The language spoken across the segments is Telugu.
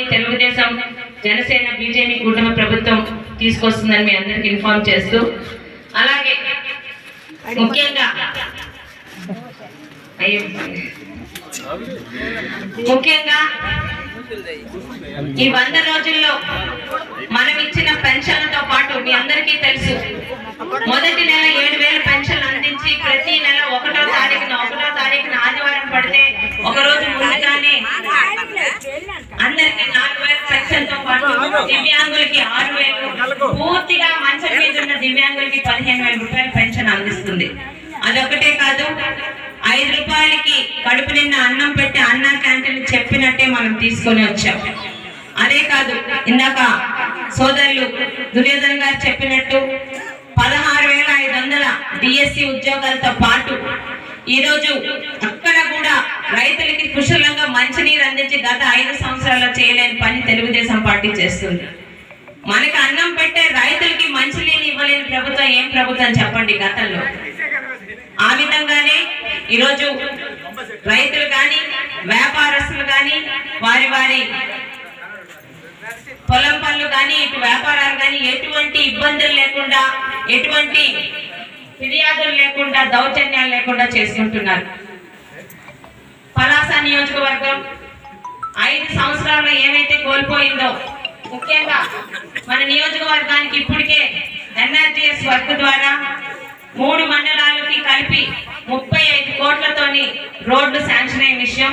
హామీని తెలుగుదేశం జనసేన బీజేపీ కూటమి ప్రభుత్వం తీసుకొస్తుందని మీ అందరికి ఇన్ఫార్మ్ చేస్తూ అలాగే ముఖ్యంగా ముఖ్యంగా ఈ వంద రోజుల్లో మనం ఇచ్చిన పెన్షన్లతో పాటు మీ అందరికీ తెలుసు మొదటి నెల ఏడు వేల పెన్షన్ అందించి ప్రతి నెల ఒకటో తారీఖున ఒకటో తారీఖున ఆదివారం పడితే ఒక రోజు ముందుగానే అందరికి నాలుగు వేల పాటు దివ్యాంగులకి ఆరు వేలు పూర్తిగా మంచం మీద ఉన్న దివ్యాంగులకి పదిహేను వేల రూపాయల పెన్షన్ అందిస్తుంది. అదొకటే కాదు ఐదు రూపాయలకి కడుపు నిండా అన్నం పెట్టి అన్న క్యాంటీన్ చెప్పినట్టే మనం తీసుకొని వచ్చాం. అదే కాదు ఇందాక సోదరులు దుర్యోధన్ గారు చెప్పినట్టు పదహారు వేల ఐదు వందల డిఎస్సి ఉద్యోగాలతో పాటు ఈరోజు రైతులకి కుశలంగా మంచినీరు అందించి గత ఐదు సంవత్సరాల్లో చేయలేని పని తెలుగుదేశం పార్టీ చేస్తుంది. మనకి అన్నం పెట్టే రైతులకి మంచినీళ్ళు ఇవ్వలేని ప్రభుత్వం ఏం ప్రభుత్వం చెప్పండి గతంలో? ఆ విధంగానే ఈరోజు రైతులు కానీ వ్యాపారస్తులు కానీ వారి వారి పొలం పనులు కానీ ఇటు వ్యాపారాలు కానీ ఎటువంటి ఇబ్బందులు లేకుండా ఎటువంటి ఫిర్యాదులు లేకుండా దౌర్జన్యాలు లేకుండా చేసుకుంటున్నారు. పలాస నియోజకవర్గం ఐదు సంవత్సరాల్లో ఏమైతే కోల్పోయిందో ముఖ్యంగా మన నియోజకవర్గానికి ఇప్పటికే ఎన్ఆర్టీఎస్ వర్క్ ద్వారా మూడు మండలాలకి కలిపి ముప్పై ఐదు కోట్లతోని రోడ్లు శాంక్షన్ అయిన విషయం.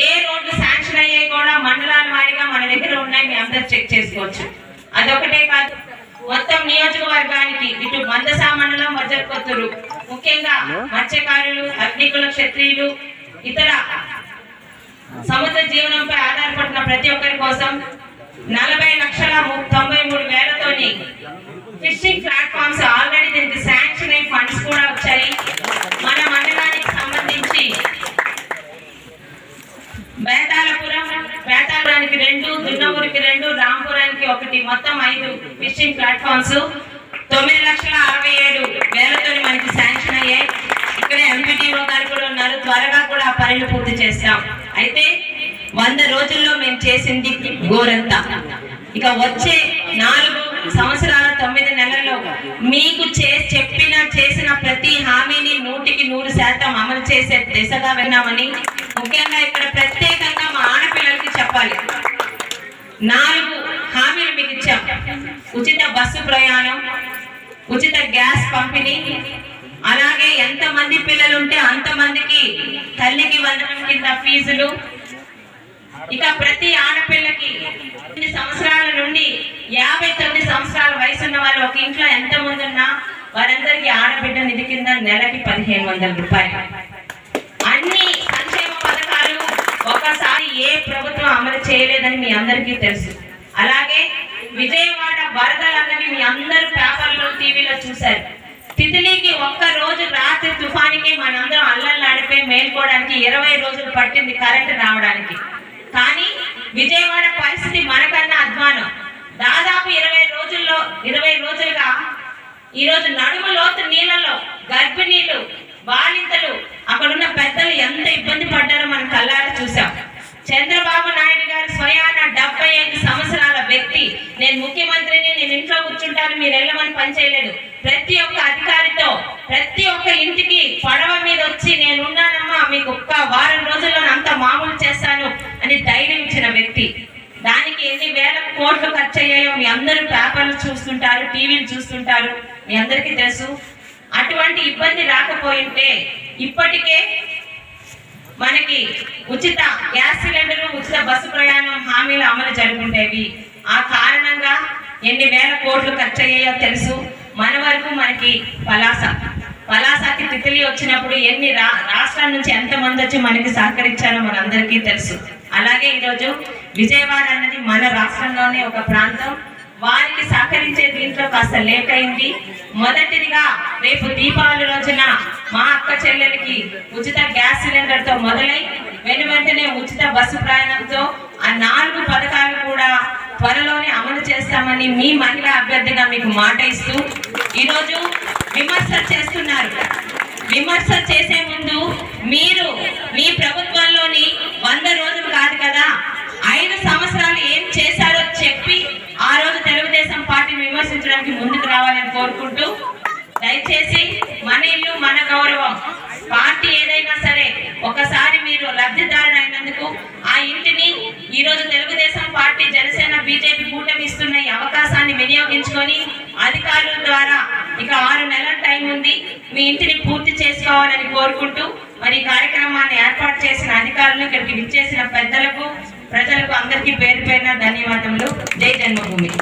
ఏ రోడ్లు శాంక్షన్ అయ్యాయి కూడా మండలాల వారీగా మన దగ్గర ఉన్నాయి మీ అందరు చెక్ చేసుకోవచ్చు. అదొకటే కాదు మొత్తం నియోజకవర్గానికి ఇటు మందసా మండలం వజ్రకొత్తూరు ముఖ్యంగా మత్స్యకారులు అగ్నికుల క్షత్రియులు ఇతర సముద్ర జీవనంపై ఆధారపడిన ప్రతి ఒక్కరి కోసం నలభై లక్షల తొంభై మూడు వేలతోని ఫిషింగ్ ప్లాట్ఫామ్స్ ఆల్రెడీ దీనికి శాంక్షన్ అయి ఫండ్స్ కూడా వచ్చాయి. మన మండలానికి సంబంధించి బేతాళపురం బేతాళపురానికి రెండు దున్నూరికి రెండు రాంపురానికి ఒకటి మొత్తం ఐదు ఫిషింగ్ ప్లాట్ఫామ్స్ తొమ్మిది లక్షల అరవై ఏడు వేలతో మనకి శాంక్షన్ అయ్యాయి. ఇక్కడ ఎంపీటీఓ గారు కూడా ఉన్నారు. త్వరగా కూడా ఆ పనులు పూర్తి చేస్తాం. అయితే వంద రోజుల్లో మేము చేసింది గోరంతా ఇక వచ్చే నాలుగు సంవత్సరాల తొమ్మిది నెలల్లో మీకు చే చెప్పిన చేసిన ప్రతి హామీని నూటికి నూరు శాతం అమలు చేసే దిశగా విన్నామని ముఖ్యంగా ఇక్కడ ప్రత్యేకంగా మా ఆడపిల్లలకి చెప్పాలి. నాలుగు హామీలు మీకు ఇచ్చాం. ఉచిత బస్సు ప్రయాణం ఉచిత గ్యాస్ పంపిణీ అలాగే ఎంత మంది పిల్లలు ఉంటే అంతమందికి తల్లికి వందనం కింద ఫీజులు. ఇక ప్రతి ఆడపిల్లకి ఎనిమిది సంవత్సరాల నుండి యాభై తొమ్మిది సంవత్సరాల వయసు ఉన్న వాళ్ళు ఒక ఇంట్లో ఎంత మంది ఉన్నా వారందరికీ ఆడబిడ్డ నిధి కింద నెలకి పదిహేను వందల రూపాయలు. అన్ని సంక్షేమ పథకాలు ఒకసారి ఏ ప్రభుత్వం అమలు చేయలేదని మీ అందరికీ తెలుసు. అలాగే విజయవాడ వరదలు అన్నవి మీ అందరూ పేపర్లో టీవీలో చూశారు. తితిలికి ఒక్క రోజు రాత్రి తుఫానికి మనందరం అల్లల్లాడిపోయి మేల్కోవడానికి ఇరవై రోజులు పట్టింది కరెంటు రావడానికి. కానీ విజయవాడ పరిస్థితి మనకన్నా అధ్వానం దాదాపు ఇరవై రోజుల్లో ఇరవై రోజులుగా ఈ రోజు నడుము లోతు నీళ్ళలో గర్భిణీలు బాలింతలు అక్కడున్న పెద్దలు ఎంత ఇబ్బంది పడ్డారో మనం కళ్ళారా చూసాం చంద్రబాబు నాయుడు గారు స్వయాన డెబ్బై ఐదు సంవత్సరాల వ్యక్తి. నేను ముఖ్యమంత్రి నేను ఇంట్లో కూర్చుంటాను మీరు వెళ్ళమని పని చేయలేదు. ప్రతి ఒక్క అధికారితో ప్రతి ఒక్క ఇంటికి పడవ మీద వచ్చి నేను ఉన్నానమ్మా మీకు ఒక్క వారం రోజుల్లో అంత మామూలు చేస్తాను అని ధైర్యం ఇచ్చిన వ్యక్తి. దానికి ఎన్ని వేల కోట్లు ఖర్చు అయ్యాయో మీ అందరూ పేపర్లు చూస్తుంటారు టీవీలు చూస్తుంటారు మీ అందరికీ తెలుసు. అటువంటి ఇబ్బంది రాకపోయింటే ఇప్పటికే మనకి ఉచిత గ్యాస్ సిలిండర్ ఉచిత బస్సు ప్రయాణం హామీలు అమలు జరుగుండేవి. ఆ కారణంగా ఎన్ని వేల కోట్లు ఖర్చు అయ్యాయో తెలుసు. మన వరకు మనకి పలాస. పలాసకి తితిలి వచ్చినప్పుడు ఎన్ని రా రాష్ట్రాల నుంచి ఎంతమంది వచ్చి మనకి సహకరించారో మనందరికీ తెలుసు. అలాగే ఈరోజు విజయవాడ అన్నది మన రాష్ట్రంలోనే ఒక ప్రాంతం. వారికి సహకరించే దీంట్లో కాస్త లేట్ అయింది. మొదటిదిగా రేపు దీపావళి రోజున మా అక్క చెల్లెలకి ఉచిత గ్యాస్ సిలిండర్తో మొదలై వెను వెంటనే ఉచిత బస్సు ప్రయాణంతో ఆ నాలుగు పథకాలు కూడా త్వరలోనే అమలు చేస్తామని మీ మహిళా అభ్యర్థిగా మీకు మాట ఇస్తూ ఈరోజు విమర్శ చేస్తున్నారు. విమర్శ చేసే ముందు మీరు మీ ప్రభుత్వంలోని వంద రోజులు కాదు కదా ఐదు సంవత్సరాలు ఏం చేశారో చెప్పి ఆ రోజు తెలుగుదేశం పార్టీని విమర్శించడానికి ముందుకు రావాలని కోరుకుంటూ దయచేసి మన ఇల్లు మన గౌరవం పార్టీ ఏదైనా సరే ఒకసారి మీరు లబ్ధిదారుడు అయినందుకు ఆ ఇంటిని ఈరోజు తెలుగుదేశం కాబట్టి జనసేన బీజేపీ కూటమి ఇస్తున్న ఈ అవకాశాన్ని వినియోగించుకొని అధికారుల ద్వారా ఇక ఆరు నెలల టైం ఉంది. మీ ఇంటిని పూర్తి చేసుకోవాలని కోరుకుంటూ మరి కార్యక్రమాన్ని ఏర్పాటు చేసిన అధికారులు ఇక్కడికి విచ్చేసిన పెద్దలకు ప్రజలకు అందరికీ పేరు పేరున ధన్యవాదములు. జై జన్మభూమి.